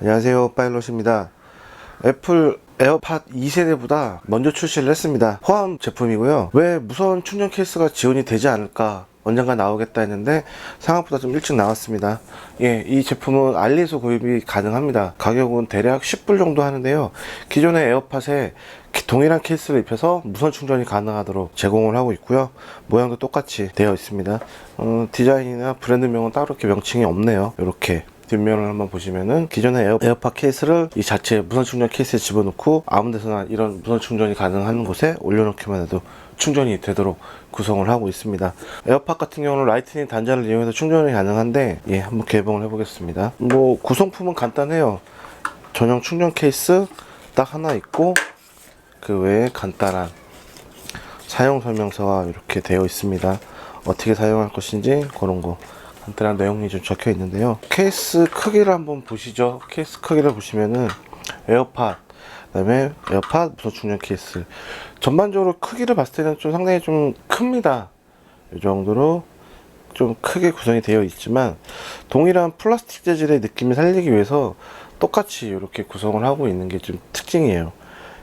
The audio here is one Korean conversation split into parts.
안녕하세요 파일럿입니다. 애플 에어팟 2세대보다 먼저 출시를 했습니다. 포함 제품이고요. 왜 무선 충전 케이스가 지원이 되지 않을까? 언젠가 나오겠다 했는데 생각보다 좀 일찍 나왔습니다. 예, 이 제품은 알리에서 구입이 가능합니다. 가격은 대략 10불 정도 하는데요. 기존의 에어팟에 기- 동일한 케이스를 입혀서 무선 충전이 가능하도록 제공을 하고 있고요. 모양도 똑같이 되어 있습니다. 어, 디자인이나 브랜드명은 따로 이렇게 명칭이 없네요. 이렇게 뒷면을 한번 보시면은 기존의 에어, 에어 팟 케이스를 이 자체 무선 충전 케이스에 집어넣고 아무 데서나 이런 무선 충전이 가능한 곳에 올려놓기만 해도 충전이 되도록 구성을 하고 있습니다. 에어팟 같은 경우는 라이트닝 단자를 이용해서 충전이 가능한데 예 한번 개봉을 해보겠습니다. 뭐 구성품은 간단해요. 전용 충전 케이스 딱 하나 있고 그 외에 간단한 사용 설명서가 이렇게 되어 있습니다. 어떻게 사용할 것인지 그런 거 간단한 내용이 좀 적혀 있는데요. 케이스 크기를 한번 보시죠. 케이스 크기를 보시면은 에어팟, 그다음에 에어팟 무선 충전 케이스. 전반적으로 크기를 봤을 때는 좀 상당히 좀 큽니다. 이 정도로 좀 크게 구성이 되어 있지만 동일한 플라스틱 재질의 느낌을 살리기 위해서 똑같이 이렇게 구성을 하고 있는 게 좀 특징이에요.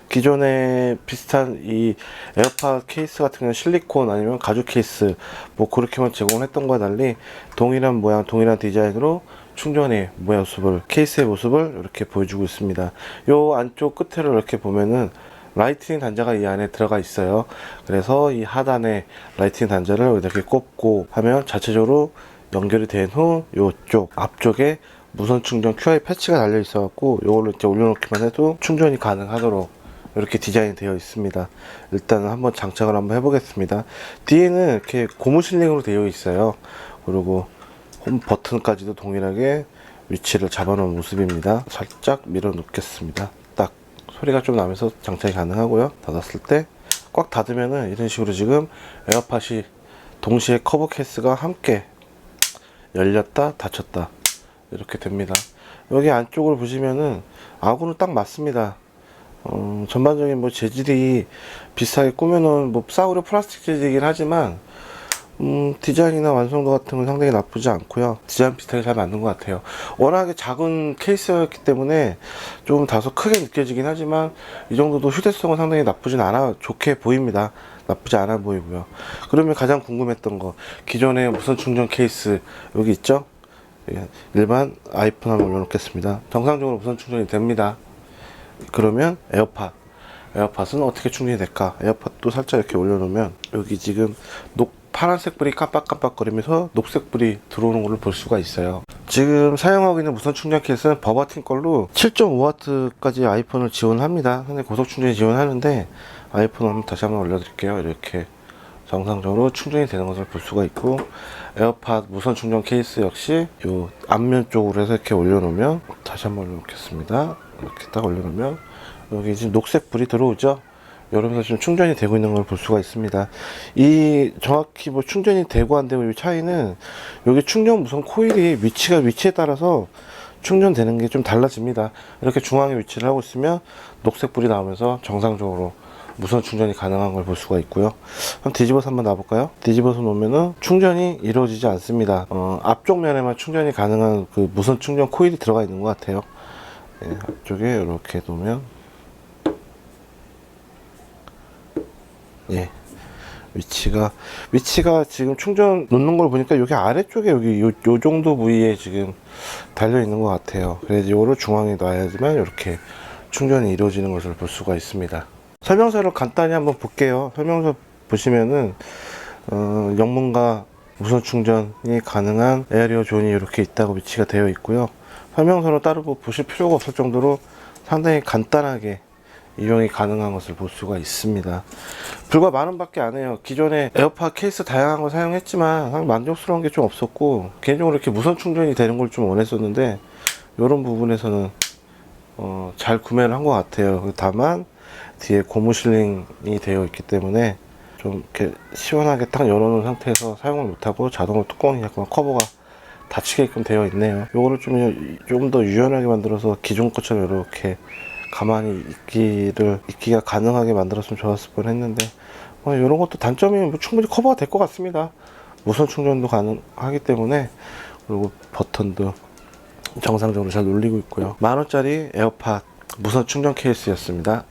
기존에 비슷한 이 에어팟 케이스 같은 경우는 실리콘 아니면 가죽 케이스 뭐 그렇게만 제공을 했던 거와 달리 동일한 모양 동일한 디자인으로 충전의 모습을 케이스의 모습을 이렇게 보여주고 있습니다. 요 안쪽 끝을 이렇게 보면은 라이트닝 단자가 이 안에 들어가 있어요. 그래서 이 하단에 라이트닝 단자를 이렇게 꼽고 하면 자체적으로 연결이 된 후 요쪽 앞쪽에 무선 충전 QI 패치가 달려 있어 갖고 요걸로 이제 올려놓기만 해도 충전이 가능하도록 이렇게 디자인이 되어 있습니다. 일단은 한번 장착을 한번 해보겠습니다. 뒤에는 이렇게 고무 실링으로 되어 있어요. 그리고 홈 버튼까지도 동일하게 위치를 잡아놓은 모습입니다. 살짝 밀어 놓겠습니다. 딱 소리가 좀 나면서 장착이 가능하고요. 닫았을 때 꽉 닫으면은 이런 식으로 지금 에어팟이 동시에 커버 케이스가 함께 열렸다 닫혔다 이렇게 됩니다. 여기 안쪽을 보시면은 아구는 딱 맞습니다. 어, 전반적인 뭐 재질이 비슷하게 꾸며놓은 뭐 싸구려 플라스틱 재질이긴 하지만 음, 디자인이나 완성도 같은 건 상당히 나쁘지 않고요. 디자인 비슷하게 잘 만든 것 같아요. 워낙에 작은 케이스였기 때문에 좀 다소 크게 느껴지긴 하지만 이 정도도 휴대성은 상당히 나쁘진 않아 좋게 보입니다. 나쁘지 않아 보이고요. 그러면 가장 궁금했던 거 기존의 무선 충전 케이스 여기 있죠? 예, 일반 아이폰 한번 올려놓겠습니다. 정상적으로 무선 충전이 됩니다. 그러면 에어팟. 에어팟은 어떻게 충전이 될까? 에어팟도 살짝 이렇게 올려놓으면 여기 지금 녹 파란색 불이 깜빡깜빡거리면서 녹색 불이 들어오는 걸로 볼 수가 있어요. 지금 사용하고 있는 무선 충전 케이스는 버바틴 걸로 7.5W까지 아이폰을 지원합니다. 근데 고속 충전이 지원하는데 아이폰 한번 다시 한번 올려드릴게요. 이렇게 정상적으로 충전이 되는 것을 볼 수가 있고 에어팟 무선 충전 케이스 역시 요 앞면 쪽으로 해서 이렇게 올려놓으면 다시 한번 올려놓겠습니다 이렇게 딱 올려놓으면 여기 지금 녹색 불이 들어오죠 이러면서 지금 충전이 되고 있는 걸 볼 수가 있습니다 이 정확히 뭐 충전이 되고 안 되고 이 차이는 여기 충전 무선 코일이 위치가 위치에 따라서 충전되는 게 좀 달라집니다 이렇게 중앙에 위치를 하고 있으면 녹색 불이 나오면서 정상적으로 무선 충전이 가능한 걸 볼 수가 있고요. 한번 뒤집어서 한번 놔볼까요? 뒤집어서 놓으면은 충전이 이루어지지 않습니다. 어, 앞쪽 면에만 충전이 가능한 그 무선 충전 코일이 들어가 있는 것 같아요. 네, 앞쪽에 이렇게 놓으면 예 위치가 위치가 지금 충전 놓는 걸 보니까 여기 아래쪽에 여기 요, 요 정도 부위에 지금 달려 있는 것 같아요. 그래서 이거를 중앙에 놔야지만 이렇게 충전이 이루어지는 것을 볼 수가 있습니다. 설명서를 간단히 한번 볼게요. 설명서 보시면은 어, 영문과 무선 충전이 가능한 에어리어 존이 이렇게 있다고 위치가 되어 있고요. 설명서는 따로 뭐 보실 필요가 없을 정도로 상당히 간단하게 이용이 가능한 것을 볼 수가 있습니다. 불과 만 원 밖에 안 해요. 기존에 에어팟 케이스 다양한 거 사용했지만 만족스러운 게 좀 없었고 개인적으로 이렇게 무선 충전이 되는 걸 좀 원했었는데 이런 부분에서는 어, 잘 구매를 한 것 같아요. 다만 뒤에 고무 실링이 되어 있기 때문에 좀 이렇게 시원하게 딱 열어놓은 상태에서 사용을 못하고 자동으로 뚜껑이 약간 커버가 닫히게끔 되어 있네요. 요거를 좀좀더 유연하게 만들어서 기존 것처럼 이렇게 가만히 있기를 있기가 가능하게 만들었으면 좋았을 뻔 했는데 뭐 이런 것도 단점이 뭐 충분히 커버가 될 것 같습니다. 무선 충전도 가능하기 때문에 그리고 버튼도 정상적으로 잘 눌리고 있고요. 만 원짜리 에어팟 무선 충전 케이스였습니다.